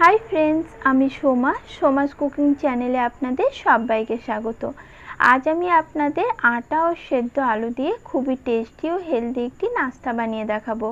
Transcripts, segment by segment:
Hi friends আমি Soma, Soma's cooking চ্যানেলে আপনাদের সবাইকে স্বাগত। আজ আমি আপনাদের আটা ও সেদ্ধ আলু দিয়ে খুবই টেস্টি ও হেলদি একটি নাস্তা বানিয়ে দেখাবো।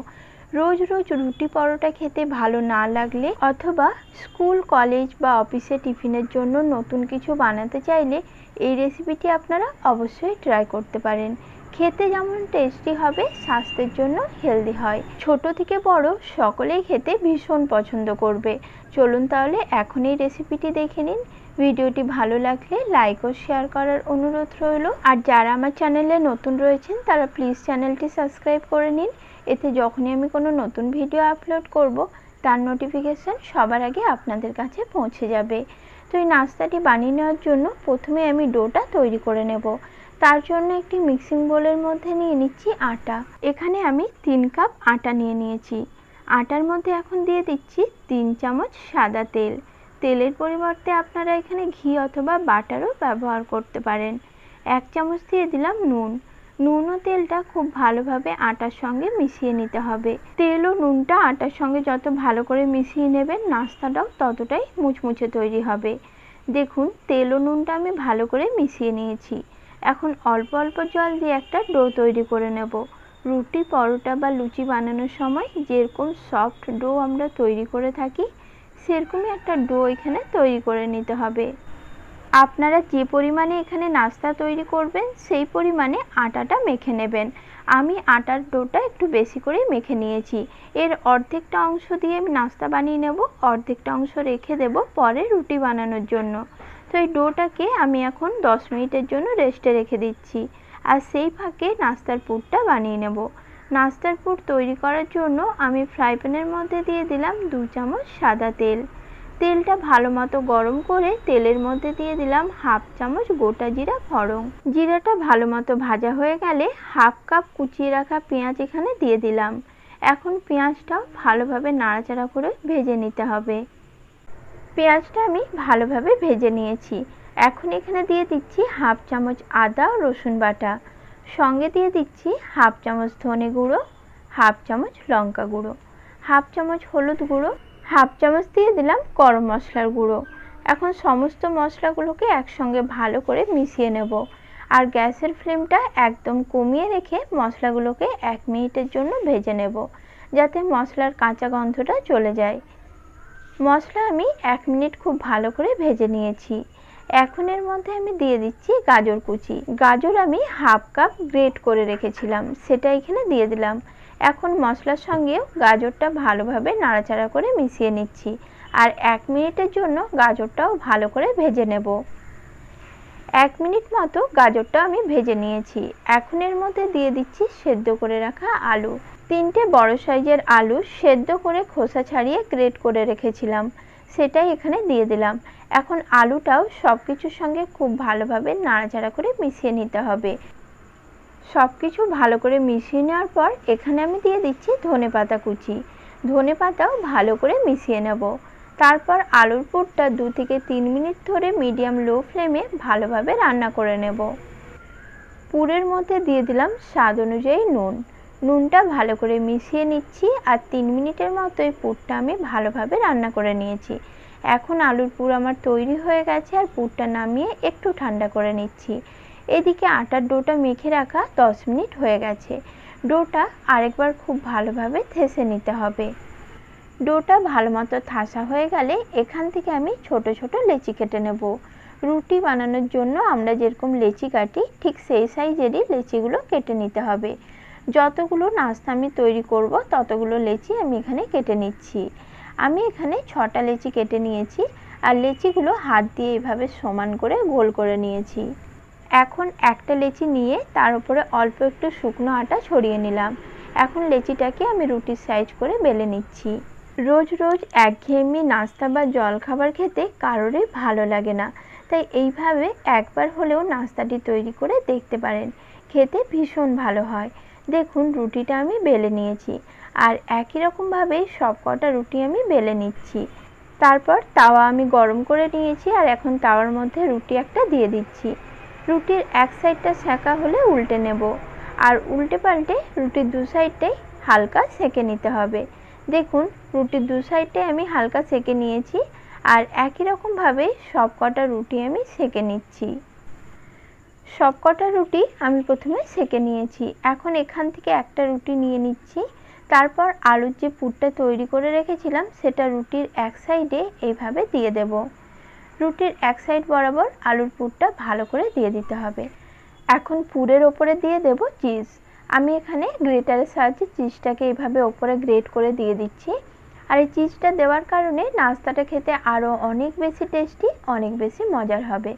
রোজ রোজ রুটি পরোটা খেতে ভালো না লাগলে অথবা স্কুল, কলেজ বা অফিসে টিফিনের জন্য নতুন কিছু বানাতে চাইলে এই রেসিপিটি আপনারা অবশ্যই ট্রাই করতে পারেন। খেতে যেমন টেস্টি হবে, স্বাস্থ্যের জন্য হেলদি হয়। ছোট থেকে বড় সকলেই খেতে ভীষণ পছন্দ করবে। চলুন তাহলে এখন এই রেসিপিটি দেখে নিন। ভিডিওটি ভালো লাগলে লাইক ও শেয়ার করার অনুরোধ রইল। আর যারা আমার চ্যানেলে নতুন রয়েছেন, তারা প্লিজ চ্যানেলটি সাবস্ক্রাইব করে নিন। এতে যখনই আমি কোনো নতুন ভিডিও আপলোড করব, তার নোটিফিকেশান সবার আগে আপনাদের কাছে পৌঁছে যাবে। তো এই নাস্তাটি বানিয়ে নেওয়ার জন্য প্রথমে আমি ডোটা তৈরি করে নেব। তার জন্য একটি মিক্সিং বোলের মধ্যে নিয়ে নিচ্ছি আটা। এখানে আমি তিন কাপ আটা নিয়ে নিয়েছি। আটার মধ্যে এখন দিয়ে দিচ্ছি তিন চামচ সাদা তেল। তেলের পরিবর্তে আপনারা এখানে ঘি অথবা বাটারও ব্যবহার করতে পারেন। এক চামচ দিয়ে দিলাম নুন। নুন ও তেলটা খুব ভালোভাবে আটার সঙ্গে মিশিয়ে নিতে হবে। তেল ও নুনটা আটার সঙ্গে যত ভালো করে মিশিয়ে নেবেন, নাস্তাটাও ততটাই মুচমুচে তৈরি হবে। দেখুন, তেল ও নুনটা আমি ভালো করে মিশিয়ে নিয়েছি। এখন অল্প অল্প জল দিয়ে একটা ডো তৈরি করে নেব। রুটি, পরোটা বা লুচি বানানোর সময় যেরকম সফট ডো আমরা তৈরি করে থাকি, সেরকমই একটা ডো এখানে তৈরি করে নিতে হবে। আপনারা যে পরিমাণে এখানে নাস্তা তৈরি করবেন, সেই পরিমাণে আটাটা মেখে নেবেন। আমি আটার ডোটা একটু বেশি করে মেখে নিয়েছি। এর অর্ধেকটা অংশ দিয়ে আমি নাস্তা বানিয়ে নেব, অর্ধেকটা অংশ রেখে দেব পরে রুটি বানানোর জন্য। তো এই ডোটাকে আমি এখন দশ মিনিটের জন্য রেস্টে রেখে দিচ্ছি। আর সেই ফাঁকে নাস্তার পুরটা বানিয়ে নেব। নাস্তার পুর তৈরি করার জন্য আমি ফ্রাই প্যানের মধ্যে দিয়ে দিলাম দু চামচ সাদা তেল। তেলটা ভালো মতো গরম করে তেলের মধ্যে দিয়ে দিলাম হাফ চামচ গোটা জিরা ফড়ং জিরাটা ভালো মতো ভাজা হয়ে গেলে হাফ কাপ কুচিয়ে রাখা পেঁয়াজ এখানে দিয়ে দিলাম। এখন পেঁয়াজটাও ভালোভাবে নাড়াচাড়া করে ভেজে নিতে হবে। পেঁয়াজটা আমি ভালোভাবে ভেজে নিয়েছি। এখন এখানে দিয়ে দিচ্ছি হাফ চামচ আদা ও রসুন বাটা। সঙ্গে দিয়ে দিচ্ছি হাফ চামচ ধনে গুঁড়ো, হাফ চামচ লঙ্কা গুঁড়ো, হাফ চামচ হলুদ গুঁড়ো, হাফ চামচ দিয়ে দিলাম গরম মশলার গুঁড়ো। এখন সমস্ত মশলাগুলোকে একসঙ্গে ভালো করে মিশিয়ে নেব। আর গ্যাসের ফ্লেমটা একদম কমিয়ে রেখে মশলাগুলোকে এক মিনিটের জন্য ভেজে নেব, যাতে মশলার কাঁচা গন্ধটা চলে যায়। মশলা আমি এক মিনিট খুব ভালো করে ভেজে নিয়েছি। এখন এর মধ্যে আমি দিয়ে দিচ্ছি গাজর কুচি। গাজর আমি হাফ কাপ গ্রেট করে রেখেছিলাম, সেটা এখানে দিয়ে দিলাম। এখন মশলার সঙ্গেও গাজরটা ভালোভাবে নাড়াচাড়া করে মিশিয়ে নিচ্ছি। আর এক মিনিটের জন্য গাজরটাও ভালো করে ভেজে নেব। এক মিনিট মতো গাজরটা আমি ভেজে নিয়েছি। এখন এর মধ্যে দিয়ে দিচ্ছি সেদ্ধ করে রাখা আলু। তিনটে বড় সাইজের আলু সেদ্ধ করে খোসা ছাড়িয়ে গ্রেট করে রেখেছিলাম। সেটাই এখানে দিয়ে দিলাম। এখন আলুটাও সব কিছুর সঙ্গে খুব ভালোভাবে নাড়াচাড়া করে মিশিয়ে নিতে হবে। সব কিছু ভালো করে মিশিয়ে নেওয়ার পর এখানে আমি দিয়ে দিচ্ছি ধনে পাতা কুচি। ধনে পাতাও ভালো করে মিশিয়ে নেব। তারপর আলুর পুরটা দু থেকে তিন মিনিট ধরে মিডিয়াম লো ফ্লেমে ভালোভাবে রান্না করে নেব। পুরের মধ্যে দিয়ে দিলাম স্বাদ অনুযায়ী নুন। নুনটা ভালো করে মিশিয়ে নিচ্ছি আর তিন মিনিটের মতো এই পুরটা আমি ভালোভাবে রান্না করে নিয়েছি। এখন আলুর পুর আমার তৈরি হয়ে গেছে আর পুরটা নামিয়ে একটু ঠান্ডা করে নিচ্ছি। এদিকে আটার ডোটা মেখে রাখা দশ মিনিট হয়ে গেছে। ডোটা আরেকবার খুব ভালোভাবে থেসে নিতে হবে। ডোটা ভালো মতো থাসা হয়ে গেলে এখান থেকে আমি ছোট ছোট লেচি কেটে নেব। রুটি বানানোর জন্য আমরা যেরকম লেচি কাটি, ঠিক সেই সাইজেরই লেচিগুলো কেটে নিতে হবে। যতগুলো নাস্তা আমি তৈরি করব, ততগুলো লেচি আমি এখানে কেটে নিচ্ছি। আমি এখানে ছটা লেচি কেটে নিয়েছি আর লেচিগুলো হাত দিয়ে এইভাবে সমান করে গোল করে নিয়েছি। এখন একটা লেচি নিয়ে তার উপরে অল্প একটু শুকনো আটা ছড়িয়ে নিলাম। এখন লেচিটাকে আমি রুটির সাইজ করে বেলে নিচ্ছি। রোজ রোজ একঘেয়েমি নাস্তা বা জল খাবার খেতে কারোরই ভালো লাগে না। তাই এইভাবে একবার হলেও নাস্তাটি তৈরি করে দেখতে পারেন। খেতে ভীষণ ভালো হয়। দেখুন, রুটিটা আমি বেলে নিয়েছি। আর একই রকমভাবে সব কটা রুটি আমি বেলে নিচ্ছি। তারপর তাওয়া আমি গরম করে নিয়েছি আর এখন তাওয়ার মধ্যে রুটি একটা দিয়ে দিচ্ছি। রুটির এক সাইডটা সেঁকা হলে উল্টে নেব। আর উল্টে পাল্টে রুটির দু সাইডটাই হালকা সেঁকে নিতে হবে। দেখুন রুটির দু সাইডে আমি হালকা সেকে নিয়েছি আর একই রকমভাবে সব কটা রুটি আমি সেকে নিচ্ছি। সব কটা রুটি আমি প্রথমে সেকে নিয়েছি। এখন এখান থেকে একটা রুটি নিয়ে নিচ্ছি। তারপর আলুর যে পুরটা তৈরি করে রেখেছিলাম, সেটা রুটির এক সাইডে এইভাবে দিয়ে দেব। রুটির এক সাইড বরাবর আলুর পুরটা ভালো করে দিয়ে দিতে হবে। এখন পুরের ওপরে দিয়ে দেব চিজ। আমি এখানে গ্রেটারের সাহায্যে চিজটাকে এইভাবে ওপরে গ্রেট করে দিয়ে দিচ্ছি। আর এই চিজটা দেওয়ার কারণে নাস্তাটা খেতে আরও অনেক বেশি টেস্টি, অনেক বেশি মজার হবে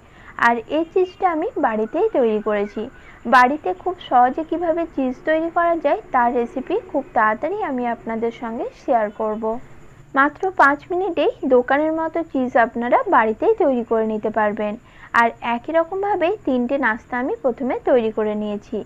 আর এই চিজটা আমি বাড়িতেই তৈরি করেছি বাড়িতে খুব সহজে কীভাবে চিজ তৈরি করা যায়, তার রেসিপি খুব তাড়াতাড়ি আমি আপনাদের সঙ্গে শেয়ার করব। মাত্র পাঁচ মিনিটেই দোকানের মতো চিজ আপনারা বাড়িতেই তৈরি করে নিতে পারবেন। আর একই রকমভাবেই তিনটে নাস্তা আমি প্রথমে তৈরি করে নিয়েছি।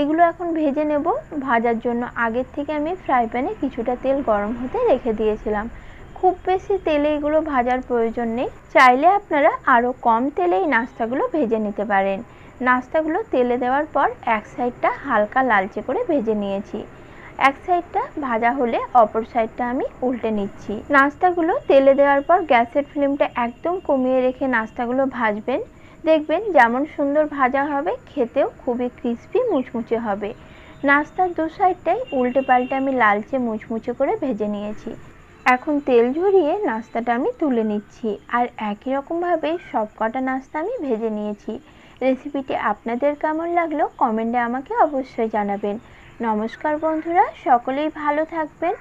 এগুলো এখন ভেজে নেব। ভাজার জন্য আগের থেকে আমি ফ্রাই প্যানে কিছুটা তেল গরম হতে রেখে দিয়েছিলাম। খুব বেশি তেলে এগুলো ভাজার প্রয়োজন নেই। চাইলে আপনারা আরও কম তেলে এই নাস্তাগুলো ভেজে নিতে পারেন। নাস্তাগুলো তেলে দেওয়ার পর এক সাইডটা হালকা লালচে করে ভেজে নিয়েছি। এক সাইডটা ভাজা হলে অপর সাইডটা আমি উল্টে নিচ্ছি। নাস্তাগুলো তেলে দেওয়ার পর গ্যাসের ফ্লেমটা একদম কমিয়ে রেখে নাস্তাগুলো ভাজবেন। দেখবেন যেমন সুন্দর ভাজা হবে, খেতেও খুবই ক্রিস্পি মুচমুচে হবে। নাস্তার দু সাইডটাই উল্টে পাল্টে আমি লালচে মুচমুচে করে ভেজে নিয়েছি। এখন তেল ঝরিয়ে নাস্তাটা আমি তুলে নিচ্ছি আর একই রকমভাবে সব কটা নাস্তা আমি ভেজে নিয়েছি। রেসিপিটি আপনাদের কেমন লাগল কমেন্টে আমাকে অবশ্যই জানাবেন। নমস্কার বন্ধুরা সকলেই ভালো থাকবেন।